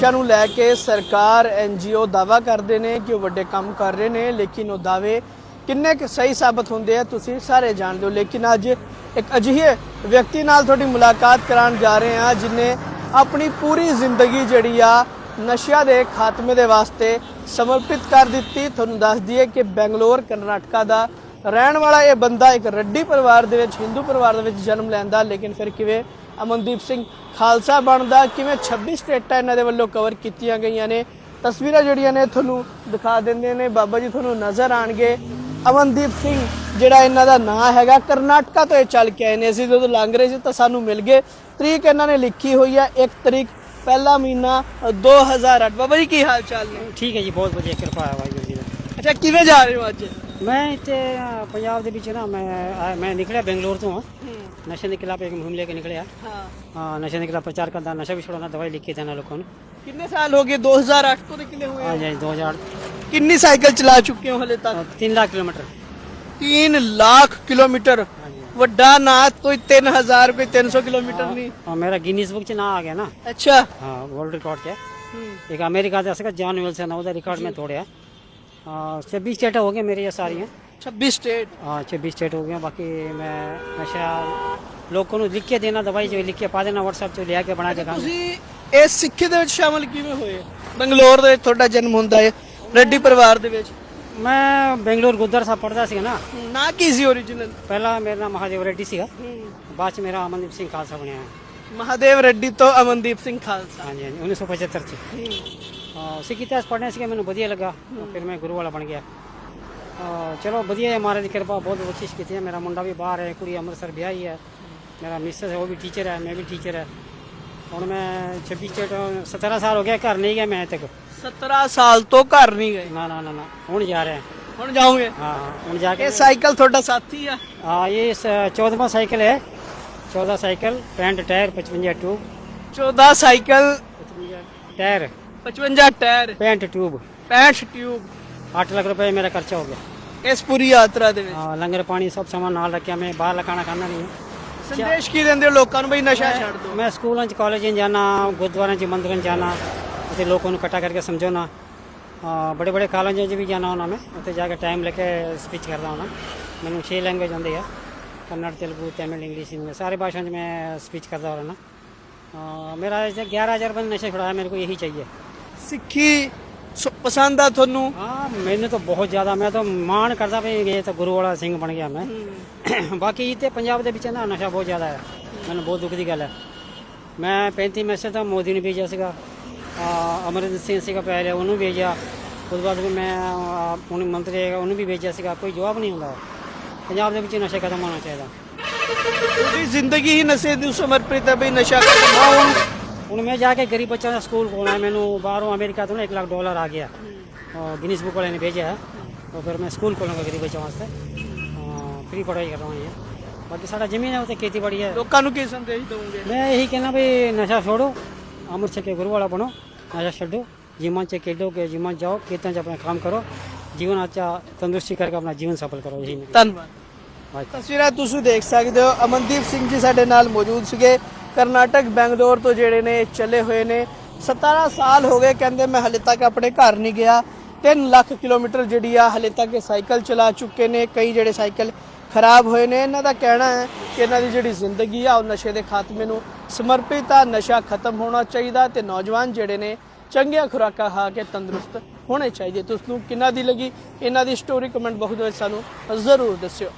ਨਸ਼ਿਆਂ ਨੂੰ ਲੈ ਕੇ ਸਰਕਾਰ ਐਨਜੀਓ ਦਾਵਾ ਕਰਦੇ ਨੇ ਕਿ ਉਹ ਵੱਡੇ ਕੰਮ ਕਰ ਰਹੇ ਨੇ, ਲੇਕਿਨ ਉਹ ਦਾਅਵੇ ਕਿੰਨੇ ਕੁ ਸਹੀ ਸਾਬਤ ਹੁੰਦੇ ਆ ਤੁਸੀਂ ਸਾਰੇ ਜਾਣਦੇ ਹੋ ਲੇਕਿਨ ਅੱਜ ਇੱਕ ਅਜਿਹੇ ਵਿਅਕਤੀ ਨਾਲ ਤੁਹਾਡੀ ਮੁਲਾਕਾਤ ਕਰਾਉਣ ਜਾ ਰਹੇ ਹਾਂ, ਜਿਨੇ ਆਪਣੀ ਪੂਰੀ ਜ਼ਿੰਦਗੀ ਜਿਹੜੀ ਆ ਨਸ਼ਿਆਂ ਦੇ ਖਾਤਮੇ ਦੇ ਵਾਸਤੇ ਸਮਰਪਿਤ ਕਰ ਦਿੱਤੀ। ਤੁਹਾਨੂੰ ਦੱਸ ਦਈਏ ਕਿ ਬੈਂਗਲੌਰ, ਕਰਨਾਟਕਾ ਦਾ ਰਹਿਣ ਵਾਲਾ ਇਹ ਬੰਦਾ ਇੱਕ ਰੱਡੀ ਪਰਿਵਾਰ ਦੇ ਵਿੱਚ, ਹਿੰਦੂ ਪਰਿਵਾਰ ਦੇ ਵਿੱਚ ਜਨਮ ਲੈਂਦਾ, ਲੇਕਿਨ ਫਿਰ ਕਿਵੇਂ ਅਮਨਦੀਪ ਸਿੰਘ ਖਾਲਸਾ ਬਣਦਾ ਕਿਵੇਂ 26 ਸਟੇਟਾਂ ਇਹਨਾਂ ਦੇ ਵੱਲੋਂ ਕਵਰ ਕੀਤੀਆਂ ਗਈਆਂ ਨੇ? ਤਸਵੀਰਾਂ ਜਿਹੜੀਆਂ ਨੇ ਤੁਹਾਨੂੰ ਦਿਖਾ ਦਿੰਦੇ ਨੇ ਬਾਬਾ ਜੀ ਤੁਹਾਨੂੰ ਨਜ਼ਰ ਆਣਗੇ। ਅਮਨਦੀਪ ਸਿੰਘ ਜਿਹੜਾ ਇਹਨਾਂ ਦਾ ਨਾਂ ਹੈਗਾ ਕਰਨਾਟਕਾ ਤੋਂ ਇਹ ਚੱਲ ਕੇ ਆਏ ਨੇ। ਅਸੀਂ ਜਦੋਂ ਲੰਘ ਰਹੇ ਸੀ ਤਾਂ ਸਾਨੂੰ ਮਿਲ ਗਏ। ਤਰੀਕ ਇਹਨਾਂ ਨੇ ਲਿਖੀ ਹੋਈ ਹੈ 1 ਤਰੀਕ ਪਹਿਲਾ ਮਹੀਨਾ 2008 ਬਾਬਾ ਜੀ ਕੀ ਹਾਲ ਚਾਲ ਨੇ? ਠੀਕ ਹੈ ਜੀ ਬਹੁਤ ਵਧੀਆ ਕਿਰਪਾ ਹੈ ਵਾਹਿਗੁਰੂ ਜੀ ਦੀ। ਅੱਛਾ ਕਿਵੇਂ ਜਾ ਰਹੇ ਹੋ ਅੱਜ? ਮੈਂ ਇੱਥੇ ਅ, ਪੰਜਾਬ ਦੇ ਵਿੱਚ ਨਾ ਮੈਂ ਮੈਂ ਨਿਕਲਿਆ ਬੈਂਗਲੌਰ ਤੋਂ। ਹਾਂ। ਨਸ਼ੇ ਦੇ ਖਿਲਾਫ ਇੱਕ ਮੁਹਿੰਮ ਲੈ ਕੇ ਨਿਕਲਿਆ। ਹਾਂ। ਨਸ਼ੇ ਦੇ ਖਿਲਾਫ ਪ੍ਰਚਾਰ ਕਰਦਾ ਨਸ਼ਾ ਵੀ ਛੁਡਾਉਣਾ ਦਵਾਈ ਲਿਖ ਕੇ ਦੇਣਾ ਲੋਕਾਂ ਨੂੰ। ਕਿੰਨੇ ਸਾਲ ਹੋ ਗਏ? 2008 ਤੋਂ ਨਿਕਲੇ ਹੋਏ ਹੋ? ਹਾਂ ਜੀ 2000 ਕਿੰਨੀ ਸਾਈਕਲ ਚਲਾ ਚੁੱਕੇ ਹੋ ਹਲੇ ਤੱਕ? 3 ਲੱਖ ਕਿਲੋਮੀਟਰ। 3 ਲੱਖ ਕਿਲੋਮੀਟਰ। ਵੱਡਾ ਨਾ ਕੋਈ 3000 ਕੋਈ 300 ਕਿਲੋਮੀਟਰ ਨਹੀਂ। ਹਾਂ ਮੇਰਾ ਗਿਨੀਸ ਬੁੱਕ 'ਚ ਨਾਂ ਆ ਗਿਆ ਨਾ। ਅੱਛਾ। ਹਾਂ ਵਰਲਡ ਰਿਕਾਰਡ 'ਚ। ਇੱਕ ਅਮਰੀਕਾ ਦਾ ਸੀਗਾ ਜਾਨ ਵਿਲਸਨ ਉਹਦਾ ਰਿਕਾਰਡ ਮੈਂ ਤੋੜਿਆ। हाँ छब्बीस स्टेट हो गए मेरे ये 26 स्टेट हाँ छब्बीस स्टेट हो गए हैं। बाकी ਨਸ਼ਾ ਲੋਕਾਂ ਨੂੰ ਲਿਖ ਕੇ ਦੇਣਾ ਦਵਾਈ ਜੋ ਲਿਖ ਕੇ ਪਾ ਦੇਣਾ WhatsApp 'ਚ ਲਿਆ ਕੇ ਬਣਾ ਕੇ ਖਾਂਦੇ ਤੁਸੀਂ ਇਸ ਸਿੱਖੀ ਦੇ ਵਿੱਚ ਸ਼ਾਮਲ ਕਿਵੇਂ ਹੋਏ? ਬੰਗਲੌਰ ਦੇ ਤੁਹਾਡਾ ਜਨਮ ਹੁੰਦਾ ਹੈ ਰੈਡੀ ਪਰਿਵਾਰ ਦੇ ਵਿੱਚ। ਮੈਂ ਬੈਂਗਲੌਰ ਗੁੱਦਰ ਸਾਹਿਬ ਪੜਦਾ ਸੀ ਨਾ। ਨਾ ਕੀ ਸੀ origignal ਪਹਿਲਾਂ ਮੇਰਾ ਨਾਮ ਮਹਾਦੇਵ ਰੈਡੀ ਸੀਗਾ ਬਾਅਦ 'ਚ ਮੇਰਾ ਅਮਨਦੀਪ ਸਿੰਘ ਖਾਲਸਾ ਬਣਿਆ। ਮਹਾਦੇਵ ਰੈਡੀ ਤੋਂ ਅਮਨਦੀਪ ਸਿੰਘ ਖਾਲਸਾ। ਹਾਂਜੀ ਹਾਂਜੀ 1975 'ਚ। ਹਾਂ ਸਿੱਖ ਇਤਿਹਾਸ ਪੜ੍ਹਨੇ ਸੀ ਮੈਨੂੰ ਵਧੀਆ ਲੱਗਾ ਫਿਰ ਮੈਂ ਗੁਰੂ ਵਾਲਾ ਬਣ ਗਿਆ। ਚਲੋ ਵਧੀਆ ਹੈ ਮਹਾਰਾਜ ਦੀ ਕਿਰਪਾ ਬਹੁਤ ਬਖਸ਼ਿਸ਼ ਕੀਤੀ ਹੈ ਮੇਰਾ ਮੁੰਡਾ ਵੀ ਬਾਹਰ ਹੈ ਕੁੜੀ ਅੰਮ੍ਰਿਤਸਰ ਵਿਆਹੀ ਹੈ। ਮੇਰਾ ਮਿਸਸ ਹੈ ਉਹ ਵੀ ਟੀਚਰ ਹੈ ਮੈਂ ਵੀ ਟੀਚਰ ਹੈ। ਹੁਣ ਮੈਂ 26 ਸਟੇਟ 17 ਸਾਲ ਹੋ ਗਿਆ ਘਰ ਨਹੀਂ ਗਿਆ ਮੈਂ ਤੱਕ। 17 ਸਾਲ ਤੋਂ ਘਰ ਨਹੀਂ ਗਏ? ਨਾ ਨਾ ਨਾ ਹੁਣ ਜਾ ਰਹੇ। ਹੁਣ ਜਾਓਗੇ? ਹਾਂ ਹੁਣ ਜਾ ਕੇ ਇਹ ਸਾਈਕਲ ਤੁਹਾਡਾ ਸਾਥੀ ਆ? ਹਾਂ ਇਹ 14ਵਾਂ ਸਾਈਕਲ ਹੈ। 14 cycle paint tyre 55 tube cycle tyre. 55 tyre paint tube 65 tube 8 lakh रुपए मेरा खर्चा हो गया ਇਸ ਪੂਰੀ ਯਾਤਰਾ ਦੇ ਵਿੱਚ हाँ, लंगर पानी सब सामान नाल रखे मैं बाहर का खाना खाना नहीं है ਸੰਦੇਸ਼ ਕੀ ਦਿੰਦੇ ਹੋ ਲੋਕਾਂ ਨੂੰ ਬਈ ਨਸ਼ਾ ਛੱਡ ਦਿਓ मैं स्कूल कॉलेज जाना गुरुद्वारा च मंदिर च जाना उसे लोगों को इकट्ठा करके समझाना बड़े बड़े कॉलेजों च भी जाना होना मैं उत्थे जाके टाइम लेके स्पीच करना होना मैंने छे लैंग्वेज आंदी है कन्नड़ तेलुगु तमिल इंग्लिश हिंदी सारे भाषा में मैं स्पीच करता रहना अ, मेरा 11 हज़ार बंद नशे छुड़ाया मेरे को यही चाहिए ਸਿੱਖੀ ਪਸੰਦ ਆ ਤੁਹਾਨੂੰ? ਹਾਂ ਮੈਨੂੰ ਤਾਂ ਬਹੁਤ ਜ਼ਿਆਦਾ ਮੈਂ ਤਾਂ ਮਾਣ ਕਰਦਾ ਵੀ ਇਹ ਤਾਂ ਗੁਰੂ ਵਾਲਾ ਸਿੰਘ ਬਣ ਗਿਆ ਮੈਂ। ਬਾਕੀ ਇੱਥੇ ਪੰਜਾਬ ਦੇ ਵਿੱਚ ਨਾ ਨਸ਼ਾ ਬਹੁਤ ਜ਼ਿਆਦਾ ਹੈ। ਮੈਨੂੰ ਬਹੁਤ ਦੁੱਖ ਦੀ ਗੱਲ ਹੈ। ਮੈਂ 35 ਮੈਸੇਜ ਤਾਂ ਮੋਦੀ ਨੂੰ ਭੇਜਿਆ ਸੀਗਾ। ਅਮਰਿੰਦਰ ਸਿੰਘ ਸੀਗਾ ਪਹਿਲੇ ਉਹਨੂੰ ਭੇਜਿਆ। ਉਸ ਤੋਂ ਬਾਅਦ ਮੈਂ ਹੁਣ ਮੰਤਰੀ ਹੈਗਾ ਉਹਨੂੰ ਵੀ ਭੇਜਿਆ ਸੀਗਾ। ਕੋਈ ਜਵਾਬ ਨਹੀਂ ਹੁੰਦਾ ਪੰਜਾਬ ਦੇ ਵਿੱਚ ਨਸ਼ਾ ਖਤਮ ਹੋਣਾ ਚਾਹੀਦਾ। ਤੁਹਾਡੀ ਜ਼ਿੰਦਗੀ ਹੀ ਨਸ਼ੇ ਦੀ ਸਮਰਪਿਤ ਹੈ ਵੀ ਨਸ਼ਾ ਖਤਮ ਹਾਂ ਹੁਣ ਮੈਂ ਜਾ ਕੇ ਗਰੀਬ ਬੱਚਿਆਂ ਦਾ ਸਕੂਲ ਖੋਲਣਾ ਹੈ ਮੈਨੂੰ ਬਾਹਰੋਂ ਅਮਰੀਕਾ ਤੋਂ ਨਾ 1 ਲੱਖ ਡਾਲਰ ਆ ਗਿਆ ਗਿਨੀਸ ਬੁੱਕ ਵਾਲੇ ਨੇ ਭੇਜਿਆ ਹੈ तो फिर मैं स्कूल खोलूंगा गरीब बच्चों वास्ते फ्री पढ़ाई कर रहा हूँ ये बाकी सारा जमीन है उत्ते खेती बाड़ी है ਲੋਕਾਂ ਨੂੰ ਕੀ ਸੰਦੇਸ਼ ਦਵੋਗੇ मैं यही कहना भाई नशा छोड़ो अमृत के गुरु वाला बनो नशा छो जिमन से खेलो के जिमन जाओ कीर्तन से अपना काम करो जीवन अच्छा तंदुरुस्ती करके अपना जीवन सफल करो यही मैं ਧੰਨਵਾਦ बाकी ਤਸਵੀਰਾਂ ਤੁਸੀਂ ਦੇਖ ਸਕਦੇ ਹੋ ਅਮਨਦੀਪ ਸਿੰਘ ਜੀ ਸਾਡੇ ਨਾਲ ਮੌਜੂਦ ਸੀਗੇ ਕਰਨਾਟਕ, ਬੈਂਗਲੌਰ ਤੋਂ ਜਿਹੜੇ ਨੇ ਚੱਲੇ ਹੋਏ ਨੇ। 17 ਸਾਲ ਹੋ ਗਏ ਕਹਿੰਦੇ ਮੈਂ ਹਲੇ ਤੱਕ ਆਪਣੇ ਘਰ ਨਹੀਂ ਗਿਆ। 3 ਲੱਖ ਕਿਲੋਮੀਟਰ ਜਿਹੜੀ ਆ ਹਲੇ ਤੱਕ ਇਹ ਸਾਈਕਲ ਚਲਾ ਚੁੱਕੇ ਨੇ। ਕਈ ਜਿਹੜੇ ਸਾਈਕਲ ਖਰਾਬ ਹੋਏ ਨੇ। ਇਹਨਾਂ ਦਾ ਕਹਿਣਾ ਹੈ ਕਿ ਇਹਨਾਂ ਦੀ ਜਿਹੜੀ ਜ਼ਿੰਦਗੀ ਆ, ਉਹ ਨਸ਼ੇ ਦੇ ਖਾਤਮੇ ਨੂੰ ਸਮਰਪਿਤ ਆ। ਨਸ਼ਾ ਖਤਮ ਹੋਣਾ ਚਾਹੀਦਾ ਤੇ ਨੌਜਵਾਨ ਜਿਹੜੇ ਨੇ ਚੰਗੀਆਂ ਖੁਰਾਕਾਂ ਖਾ ਕੇ ਤੰਦਰੁਸਤ ਹੋਣੇ ਚਾਹੀਦੇ। ਤੁਸੀਂ ਨੂੰ ਕਿੰਨਾ ਦੀ ਲੱਗੀ? ਇਹਨਾਂ ਦੀ ਸਟੋਰੀ ਕਮੈਂਟ ਬਹੁਤ ਵਿੱਚ ਸਾਨੂੰ ਜ਼ਰੂਰ ਦੱਸਿਓ।